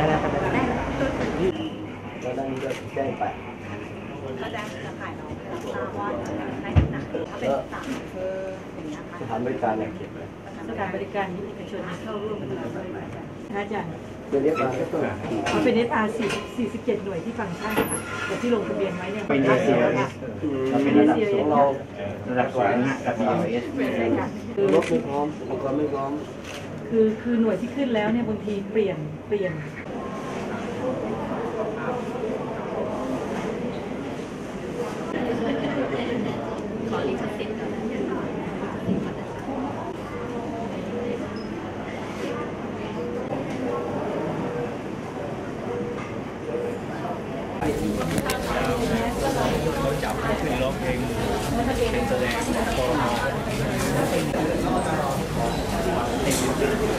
ได้แล้วครับได้ได้แล้วแล้วแล้วด้านนี้ก็แจ้งไปก็ได้จะขายเราให้เราทราบว่าได้ที่ไหนถ้าเป็นต่างอำเภออย่างเงี้ยสค่ะถานบริการเนี่ยเก็บไว้สถานบริการนี้เอกชนเข้าร่วมกันด้วยนะอาจารย์เดี๋ยวเรียกมาก็ต้องมันเป็น SR 4 47หน่วยที่ฟังก์ชันค่ะแต่ที่ลงทะเบียนไว้เนี่ยเป็นภาคเอเหเซีนืยอค่ะเราเป็นระดับสูงเราระดับสูงนะกับ EOS ใช่ค่ะคือรถไม่พร้อมอุปกรณ์ไม่พร้อม คือคือหน่วยที่ขึ้นแล้วเนี่ยบางทีเปลี่ยนเปลี่ยนขอลิขสิทธิ์ก่อนจับขึ้นร้องเพลงเพลงแสดงของกรม โอ้ยแล้ว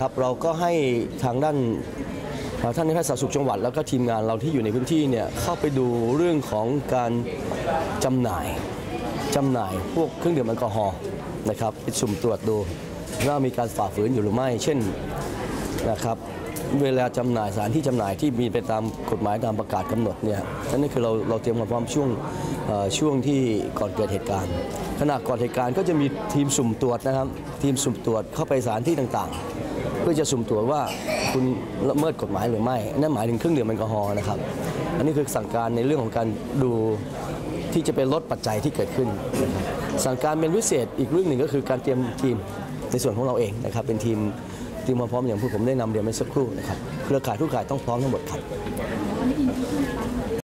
ครับเราก็ให้ทางด้านท่านนายแพทย์สาธารณสุขจังหวัด แล้วก็ทีมงานเราที่อยู่ในพื้นที่เนี่ยเข้าไปดูเรื่องของการจำหน่ายจำหน่ายพวกเครื่องดื่มแอลกอฮอล์นะครับไปสุ่มตรวจดู ว่ามีการฝ่าฝืนอยู่หรือไม่ เช่นนะครับเวลาจำหน่ายสานที่จำหน่ายที่มีไปตามกฎหมายตามประกาศกำหนดเนี่ยนั่นคือเราเราเตรียมความพร้อมช่วงช่วงที่ก่อนเกิดเหตุการณ์ ขณะก่อนเหตุการณ์ก็จะมีทีมสุ่มตรวจนะครับ ทีมสุ่มตรวจเข้าไปสานที่ต่างๆ เพื่อจะสุ่มตรวจว่าคุณละเมิดกฎหมายหรือไม่นั่นหมายถึงเครื่องดื่มแอลกอฮอล์นะครับ อันนี้คือสั่งการในเรื่องของการดูที่จะเป็นลดปัจจัยที่เกิดขึ้น สั่งการเป็นพิเศษอีกเรื่องหนึ่งก็คือการเตรียมทีม ในส่วนของเราเองนะครับเป็นทีมทีมความพร้อมอย่างที่ผมได้นำเรียนเมื่อสักครู่นะครับเครือข่ายทุกข่ายต้องพร้อมทั้งหมดครับ